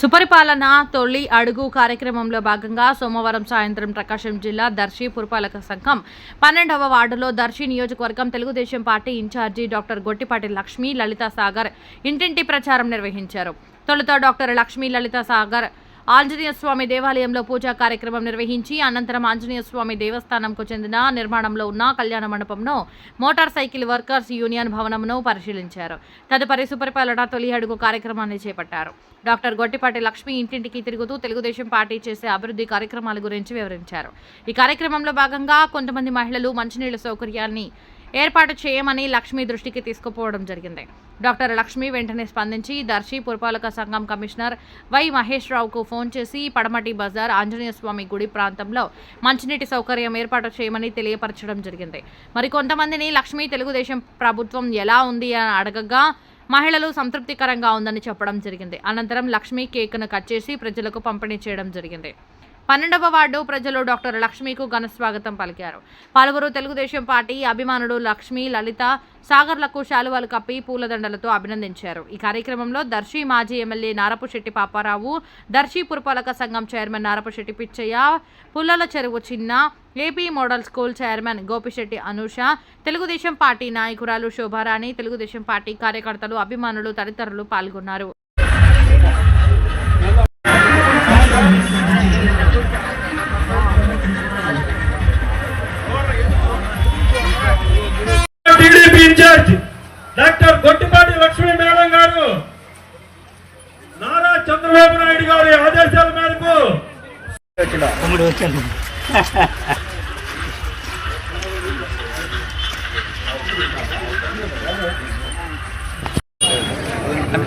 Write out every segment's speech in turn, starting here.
సుపరిపాలన తొలి అడుగు కార్యక్రమంలో భాగంగా సోమవారం సాయంత్రం ప్రకాశం జిల్లా దర్శి పురపాలక సంఘం పన్నెండవ వార్డులో దర్శి నియోజకవర్గం Telugu Desam party in charge doctor Gottipati Lakshmi Lalitha Sagar ఇంటింటి ప్రచారం నిర్వహించారు. తొలుత డాక్టర్ లక్ష్మీ లలిత సాగర్ ఆంజనేయ స్వామి దేవాలయంలో పూజా కార్యక్రమం నిర్వహించి అనంతరం ఆంజనేయ స్వామి దేవస్థానంకు చెందిన నిర్మాణంలో ఉన్న కళ్యాణ మండపంను మోటార్ సైకిల్ వర్కర్స్ యూనియన్ భవనంను పరిశీలించారు. తదుపరి సుపరిపాలన తొలి అడుగు కార్యక్రమాన్ని చేపట్టారు. డాక్టర్ గొట్టిపాటి లక్ష్మి ఇంటింటికి తిరుగుతూ తెలుగుదేశం పార్టీ చేసే అభివృద్ధి కార్యక్రమాల గురించి వివరించారు. ఈ కార్యక్రమంలో భాగంగా కొంతమంది మహిళలు మంచినీళ్ళ సౌకర్యాన్ని ఏర్పాటు చేయమని లక్ష్మి దృష్టికి తీసుకుపోవడం జరిగింది. డాక్టర్ లక్ష్మి వెంటనే స్పందించి దర్శి పురపాలక సంఘం కమిషనర్ వై మహేష్ రావుకు ఫోన్ చేసి పడమటి బజార్ ఆంజనేయ స్వామి గుడి ప్రాంతంలో మంచినీటి సౌకర్యం ఏర్పాటు చేయమని తెలియపరచడం జరిగింది. మరి కొంతమందిని లక్ష్మి తెలుగుదేశం ప్రభుత్వం ఎలా ఉంది అని అడగగా మహిళలు సంతృప్తికరంగా ఉందని చెప్పడం జరిగింది. అనంతరం లక్ష్మి కేక్ను కట్ చేసి ప్రజలకు పంపిణీ చేయడం జరిగింది. పన్నెండవ వార్డు ప్రజలు డాక్టర్ లక్ష్మికు ఘన స్వాగతం పలికారు. పలువురు తెలుగుదేశం పార్టీ అభిమానులు లక్ష్మి లలిత సాగర్లకు శాలువాలు కప్పి పూలదండలతో అభినందించారు. ఈ కార్యక్రమంలో దర్శి మాజీ ఎమ్మెల్యే నారపుశెట్టి పాపారావు దర్శి పురపాలక సంఘం చైర్మన్ నారపుశెట్టి పిచ్చయ్య పుల్లల చెరువు చిన్న AP model school chairman Gopisetti Anusha Telugu Desam party నాయకురాలు శోభారాణి తెలుగుదేశం పార్టీ కార్యకర్తలు అభిమానులు తదితరులు పాల్గొన్నారు. In charge doctor Gottipati Lakshmi madam గారు. నారా చంద్రబాబు నాయుడు గారి ఆదేశాల మేరకు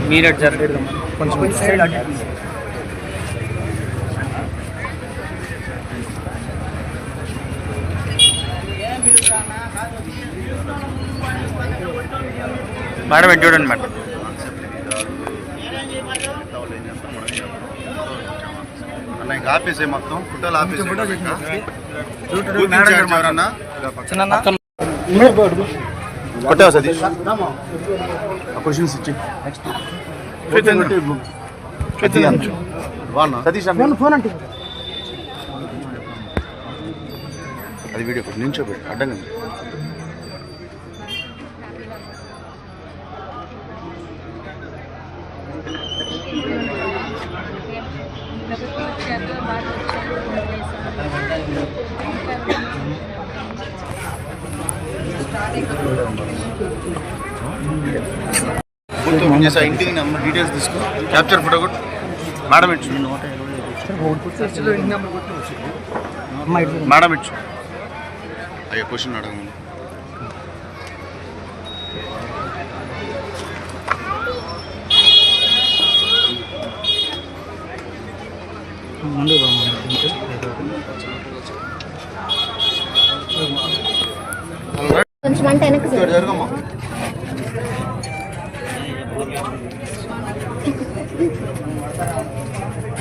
మీరు జరగలేదు. కొంచెం సైడ్ మేడం చూడండి మేడం. అన్న ఇంకా ఆపేసే మొత్తం? ఫోటోలు ఆపేసే మేడం ఎవరన్నా చిన్న కొట్టావు సతీష్. క్వశ్చన్స్ ఇచ్చి. బాగున్నా? సతీష్ ఫోన్ అంటే. అది వీడియో కొట్టి నించోబెట్టి అడ్డంగా ఫోటో ఇంటికి నెంబర్ డీటెయిల్స్ తీసుకో. క్యాప్చర్ ఫోటో కూడా మేడం ఇచ్చు మేడం ఇచ్చు అయ్యో క్వశ్చన్ అడగండి ముందు కొంచెం అంటే వెనక్కి ఇక్కడ జరగమ్మా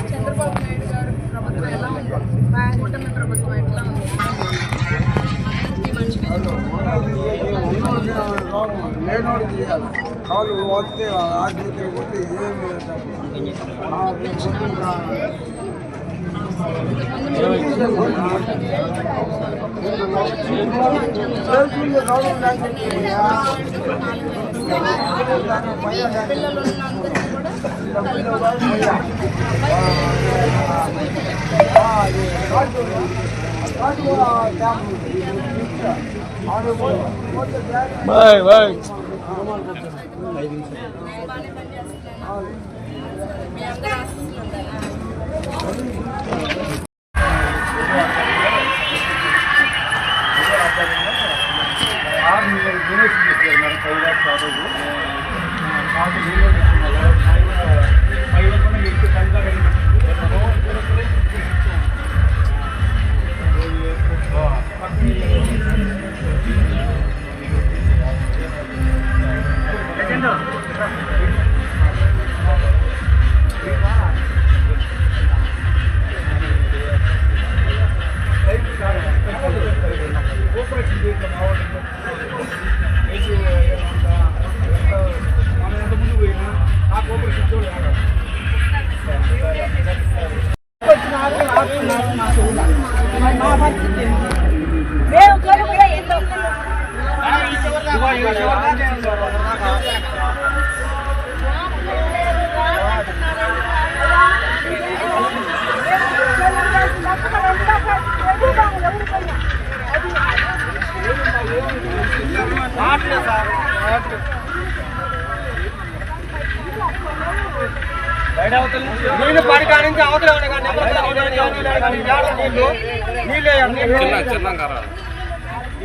చంద్రబాబు నాయుడు గారు ప్రభుత్వం ఎలా ఉంది కూటమి ప్రభుత్వం ఎట్లా ఉంది ఈ మనిషి పిల్లలు ఉన్నందుకు కూడా బాయ్ బాయ్ మీ అందరూ ప్రైవేట్ కాలేజీ నీళ్ళు నీళ్ళు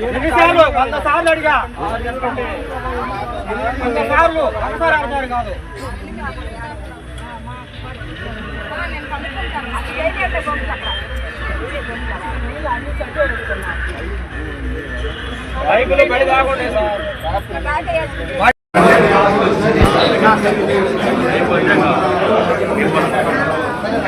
ఎన్నిసార్లు? వంద సార్లు అడిగా. వంద సార్లు? ఒకసారి అర్థాలు కాదు. బైకులు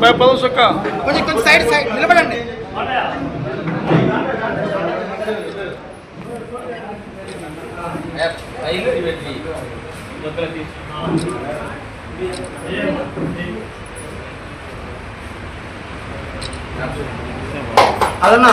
బడి బాగుండే సార్ కొంచెం కొంచెం సైడ్ సైడ్ నిలబడండి అదన్నా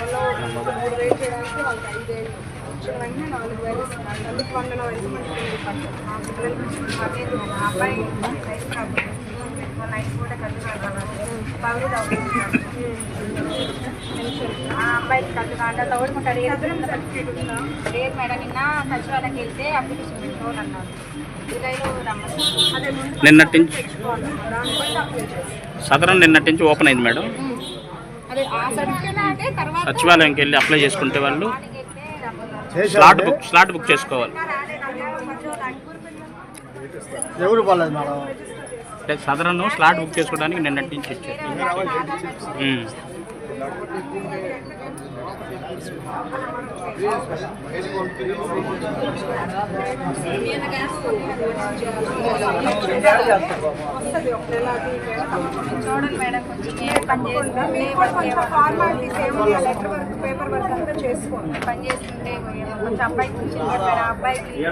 వేలు చేయడానికి వాళ్ళకి ఐదు వేలు కొంచెం అయినా నాలుగు వేలు ఇస్తున్నారు. అందుకు వందల వరకు మనకి మా పిల్లలకి అదే ఆ అబ్బాయి కాబట్టి నైట్ పగులు ఆ అబ్బాయికి లేదు మేడం. నిన్న సచివాలయంకి వెళ్తే అప్లికేషన్ పెట్టుకోవాలి అన్నారు. నిన్నటి నుంచి సదరం నిన్నటి నుంచి ఓపెన్ అయింది మేడం అదే ఆ సర్టిఫికేట్ అంటే తర్వాత సచివాలయంకి వెళ్ళి అప్లై చేసుకుంటే వాళ్ళు స్లాట్ బుక్ స్లాట్ బుక్ చేసుకోవాలి. ఎవరు పోలేదు మేడం? అంటే సదరన్ స్లాట్ బుక్ చేసుకోవడానికి అది ఇది చూడండి మేడం పేపర్ వర్క్ అంతా చేసుకోండి. పని చేస్తుంటే కొంచెం అబ్బాయికి కొంచెం చెప్పారు? ఆ అబ్బాయికి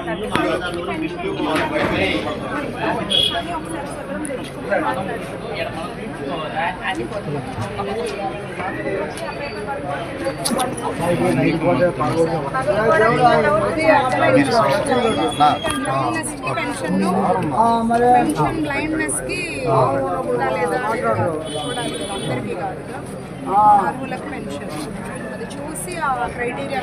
ఒకసారి తెచ్చుకుంటే పెన్షన్ పెన్షన్ బ్లైండ్నెస్కి ఉందా లేదా చూడాలి అందరికీ కాదు. అర్హులకు పెన్షన్. అది చూసి ఆ క్రైటీరియా